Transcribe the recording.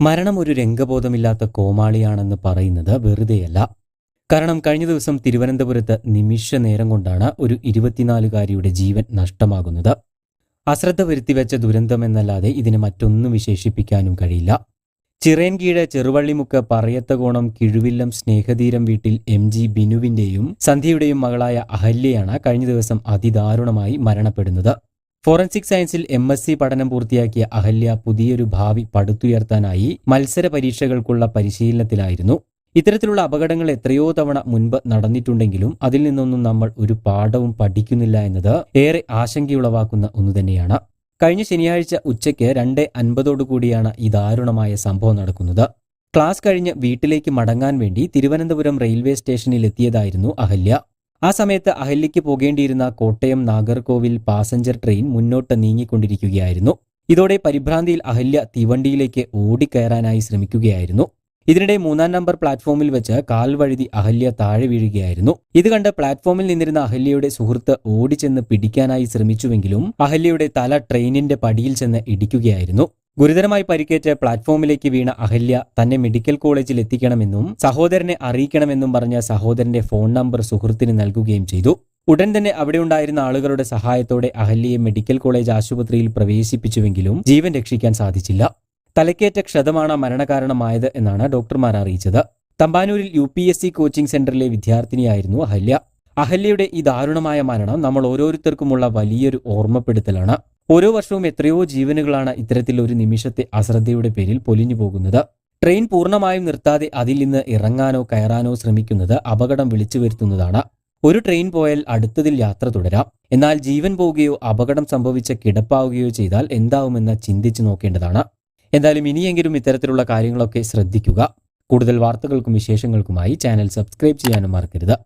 മരണം ഒരു രംഗബോധമില്ലാത്ത കോമാളിയാണെന്ന് പറയുന്നത് വെറുതെയല്ല. കാരണം കഴിഞ്ഞ ദിവസം തിരുവനന്തപുരത്ത് നിമിഷ നേരം കൊണ്ടാണ് ഒരു ഇരുപത്തിനാലുകാരിയുടെ ജീവൻ നഷ്ടമാകുന്നത്. അശ്രദ്ധ വരുത്തിവെച്ച ദുരന്തമെന്നല്ലാതെ ഇതിനെ മറ്റൊന്നും വിശേഷിപ്പിക്കാനും കഴിയില്ല. ചിറയൻകീഴ് ചെറുവള്ളിമുക്ക് പറയത്തകോണം കിഴുവില്ലം സ്നേഹതീരം വീട്ടിൽ എം ജി ബിനുവിന്റെയും സന്ധ്യയുടെയും മകളായ അഹല്യയാണ് കഴിഞ്ഞ ദിവസം അതിദാരുണമായി മരണപ്പെടുന്നത്. ഫോറൻസിക് സയൻസിൽ എം എസ് സി പഠനം പൂർത്തിയാക്കിയ അഹല്യ പുതിയൊരു ഭാവി പടുത്തുയർത്താനായി മത്സര പരീക്ഷകൾക്കുള്ള പരിശീലനത്തിലായിരുന്നു. ഇത്തരത്തിലുള്ള അപകടങ്ങൾ എത്രയോ തവണ മുൻപ് നടന്നിട്ടുണ്ടെങ്കിലും അതിൽ നിന്നൊന്നും നമ്മൾ ഒരു പാഠവും പഠിക്കുന്നില്ല എന്നത് ഏറെ ആശങ്കയുളവാക്കുന്ന ഒന്നു തന്നെയാണ്. കഴിഞ്ഞ ശനിയാഴ്ച ഉച്ചയ്ക്ക് രണ്ട് അൻപതോടുകൂടിയാണ് ഈ ദാരുണമായ സംഭവം നടക്കുന്നത്. ക്ലാസ് കഴിഞ്ഞ് വീട്ടിലേക്ക് മടങ്ങാൻ വേണ്ടി തിരുവനന്തപുരം റെയിൽവേ സ്റ്റേഷനിൽ എത്തിയതായിരുന്നു അഹല്യ. ആ സമയത്ത് അഹല്യയ്ക്ക് പോകേണ്ടിയിരുന്ന കോട്ടയം നാഗർകോവിൽ പാസഞ്ചർ ട്രെയിൻ മുന്നോട്ട് നീങ്ങിക്കൊണ്ടിരിക്കുകയായിരുന്നു. ഇതോടെ പരിഭ്രാന്തിയിൽ അഹല്യ തീവണ്ടിയിലേക്ക് ഓടിക്കയറാനായി ശ്രമിക്കുകയായിരുന്നു. ഇതിനിടെ മൂന്നാം നമ്പർ പ്ലാറ്റ്ഫോമിൽ വെച്ച് കാൽ വഴുതി അഹല്യ താഴെ വീഴുകയായിരുന്നു. ഇത് കണ്ട് പ്ലാറ്റ്ഫോമിൽ നിന്നിരുന്ന അഹല്യയുടെ സുഹൃത്ത് ഓടിച്ചെന്ന് പിടിക്കാനായി ശ്രമിച്ചുവെങ്കിലും അഹല്യയുടെ തല ട്രെയിനിന്റെ പടിയിൽ ചെന്ന് ഇടിക്കുകയായിരുന്നു. ഗുരുതരമായി പരിക്കേറ്റ് പ്ലാറ്റ്ഫോമിലേക്ക് വീണ അഹല്യ തന്നെ മെഡിക്കൽ കോളേജിൽ എത്തിക്കണമെന്നും സഹോദരനെ അറിയിക്കണമെന്നും പറഞ്ഞ സഹോദരന്റെ ഫോൺ നമ്പർ സുഹൃത്തിന് നൽകുകയും ചെയ്തു. ഉടൻ തന്നെ അവിടെ ഉണ്ടായിരുന്ന ആളുകളുടെ സഹായത്തോടെ അഹല്യയെ മെഡിക്കൽ കോളേജ് ആശുപത്രിയിൽ പ്രവേശിപ്പിച്ചുവെങ്കിലും ജീവൻ രക്ഷിക്കാൻ സാധിച്ചില്ല. തലക്കേറ്റ ക്ഷതമാണ് മരണകാരണമായത് എന്നാണ് ഡോക്ടർമാർ അറിയിച്ചത്. തമ്പാനൂരിൽ U P S C coaching സെന്ററിലെ വിദ്യാർത്ഥിനിയായിരുന്നു അഹല്യ. അഹല്യയുടെ ഈ ദാരുണമായ മരണം നമ്മൾ ഓരോരുത്തർക്കുമുള്ള വലിയൊരു ഓർമ്മപ്പെടുത്തലാണ്. ഓരോ വർഷവും എത്രയോ ജീവനുകളാണ് ഇത്തരത്തിൽ ഒരു നിമിഷത്തെ അശ്രദ്ധയുടെ പേരിൽ പൊലിഞ്ഞു പോകുന്നത്. ട്രെയിൻ പൂർണമായും നിർത്താതെ അതിൽ നിന്ന് ഇറങ്ങാനോ കയറാനോ ശ്രമിക്കുന്നത് അപകടം വിളിച്ചു വരുത്തുന്നതാണ്. ഒരു ട്രെയിൻ പോയാൽ അടുത്തതിൽ യാത്ര തുടരാം. എന്നാൽ ജീവൻ പോവുകയോ അപകടം സംഭവിച്ച കിടപ്പാവുകയോ ചെയ്താൽ എന്താവുമെന്ന് ചിന്തിച്ചു നോക്കേണ്ടതാണ്. എന്തായാലും ഇനിയെങ്കിലും ഇത്തരത്തിലുള്ള കാര്യങ്ങളൊക്കെ ശ്രദ്ധിക്കുക. കൂടുതൽ വാർത്തകൾക്കും വിശേഷങ്ങൾക്കുമായി ചാനൽ സബ്സ്ക്രൈബ് ചെയ്യാനും മറക്കരുത്.